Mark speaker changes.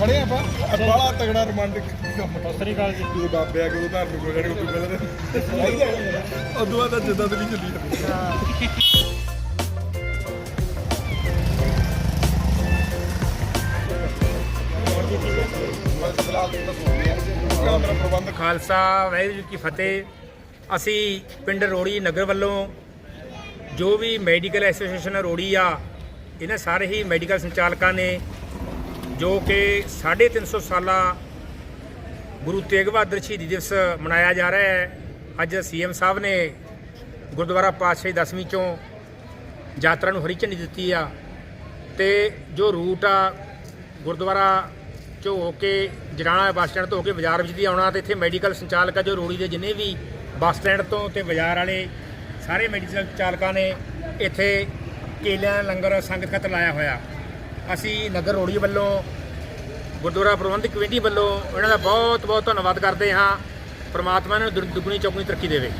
Speaker 1: ਖੜੇ ਆਪਾਂ। ਬਾਲਾ ਤਗੜਾ ਰੋਮਾਂਟਿਕ ਕੰਮ
Speaker 2: ਸਤਿ ਸ੍ਰੀ ਅਕਾਲ ਜੀ।
Speaker 1: ਜਦੋਂ ਬਾਬੇ ਆ ਕੇ ਉਹ ਧਾਰਮਿਕ ਹੋ ਜਾਣੇ ਉਦੋਂ ਪਹਿਲਾਂ ਉਦੋਂ ਬਾਅਦ ਤਾਂ ਜਿੱਦਾਂ ਤੇ ਨਹੀਂ ਚੱਲੀ ਜਾਂਦੀ। ਪ੍ਰਬੰਧ
Speaker 3: ਖਾਲਸਾ ਵਾਹਿਗੁਰੂ ਜੀ ਕੀ ਫਤਿਹ। ਅਸੀਂ ਪਿੰਡ ਰੋੜੀ ਨਗਰ ਵੱਲੋਂ ਜੋ ਵੀ ਮੈਡੀਕਲ ਐਸੋਸੀਏਸ਼ਨ ਰੋੜੀ ਆ ਇਹਨਾਂ ਸਾਰੇ ਹੀ ਮੈਡੀਕਲ ਸੰਚਾਲਕਾਂ ਨੇ ਜੋ ਕਿ 350 ਸਾਲਾ ਗੁਰੂ ਤੇਗ ਬਹਾਦਰ ਸ਼ਹੀਦੀ ਦਿਵਸ ਮਨਾਇਆ ਜਾ ਰਿਹਾ ਹੈ। ਅੱਜ ਸੀਐਮ ਸਾਹਿਬ ਨੇ ਗੁਰਦੁਆਰਾ ਪਾਤਸ਼ਾਹੀ ਦਸਵੀਂ ਚੋਂ ਯਾਤਰਾ ਨੂੰ ਹਰੀ ਝੰਡੀ ਦਿੱਤੀ ਆ ਤੇ ਜੋ ਰੂਟ ਆ, ਗੁਰਦੁਆਰਾ ਚੋਂ ਹੋ ਕੇ ਜਰਾਣਾ ਬੱਸ ਸਟੈਂਡ ਤੋਂ ਹੋ ਕੇ ਬਾਜ਼ਾਰ ਵਿੱਚ ਦੀ ਆਉਣਾ ਤੇ ਇੱਥੇ ਮੈਡੀਕਲ ਸੰਚਾਲਕ ਆ, ਜੋ ਰੋੜੀ ਦੇ ਜਿੰਨੇ ਵੀ ਬੱਸ ਸਟੈਂਡ ਤੋਂ ਤੇ ਬਾਜ਼ਾਰ ਵਾਲੇ, ਸਾਰੇ ਮੈਡੀਕਲ ਚਾਲਕਾਂ ਨੇ ਇੱਥੇ ਕੇਲਿਆਂ ਲੰਗਰ ਸੰਗਤ ਖਾਤਰ ਲਾਇਆ ਹੋਇਆ। ਅਸੀਂ ਨਗਰ ਰੋੜੀ ਵੱਲੋਂ, ਗੁਰਦੁਆਰਾ ਪ੍ਰਬੰਧਕ ਕਮੇਟੀ ਵੱਲੋਂ ਇਹਨਾਂ ਦਾ ਬਹੁਤ ਬਹੁਤ ਧੰਨਵਾਦ ਕਰਦੇ ਹਾਂ, ਪ੍ਰਮਾਤਮਾ ਨੂੰ ਦੁ- ਦੁੱਗਣੀ ਚੌਗਣੀ ਤਰੱਕੀ ਦੇਵੇ।